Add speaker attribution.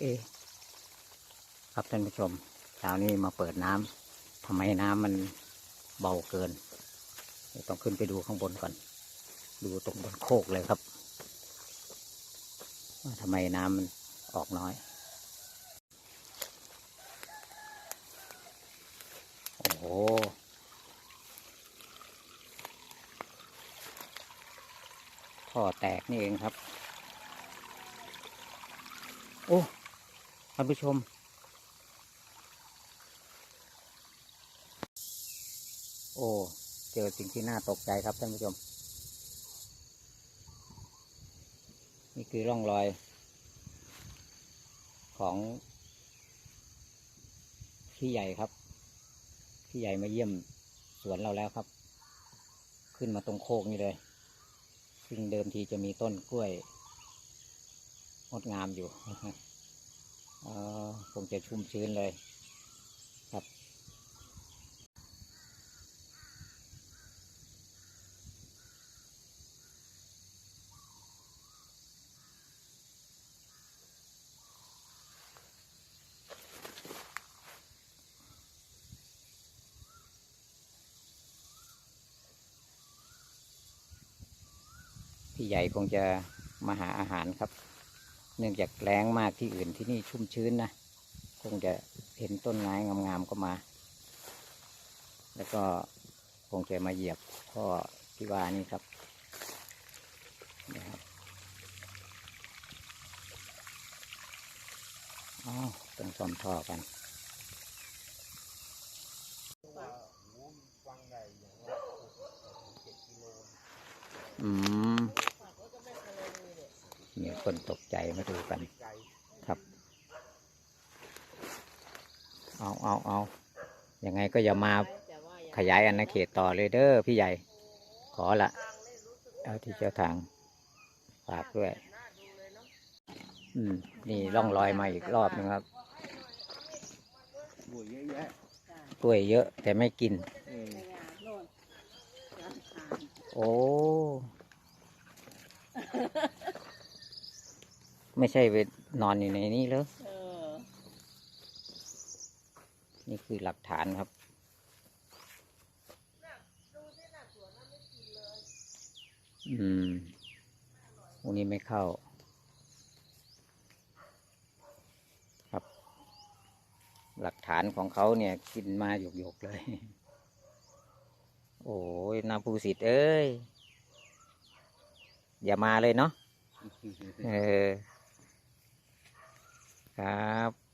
Speaker 1: เอ ครับท่านผู้ชมเช้านี้มาเปิดน้ำทำไมน้ำมันเบาเกิน ต้องขึ้นไปดูข้างบนก่อน ดูตรงบนโคกเลยครับว่าทำไมน้ำมันออกน้อย โอ้โหท่อแตกนี่เองครับ โอ้ ท่านผู้ชม โอ้ เจอสิ่งที่น่าตกใจครับท่านผู้ชม นี่คือร่องรอย ของพี่ใหญ่ครับ พี่ใหญ่มาเยี่ยมสวนเราแล้วครับ ขึ้นมาตรงโคกนี่เลย ซึ่งเดิมทีจะมีต้นกล้วยงดงามอยู่ ออคงจะชุ่มชื้นเลยครับ พี่ใหญ่คงจะมาหาอาหารครับ เนื่องจากแรงมากที่อื่นที่นี่ชุ่มชื้นนะ คงจะเห็นต้นไม้งามๆก็มา แล้วก็คงจะมาเหยียบพ่อที่ว่านี่ครับนี่ครับอ๋อต้องซ่อมท่อกันอืม มีคนตกใจมาดูกันครับเอาเอาเอายังไงก็อย่ามาขยายอาณาเขตต่อเลยเด้อพี่ใหญ่ ขอละเอาที่เจ้าทางฝากด้วย อืม นี่ร่องรอยมาอีกรอบนึงครับ
Speaker 2: บัวเยอะแยะ
Speaker 1: กล้วยเยอะ แต่ไม่กิน
Speaker 2: เออ
Speaker 1: โอ้ ไม่ใช่ไปนอนอยู่ในนี้เลย
Speaker 3: เออ
Speaker 1: นี่คือหลักฐานครับอืมวันนี้ไม่เข้า ครับ หลักฐานของเขาเนี่ย กินมาหยกๆเลย โอ้ยนาภูสิทธิ์เอ้ย อย่ามาเลยเนาะเออ ครับ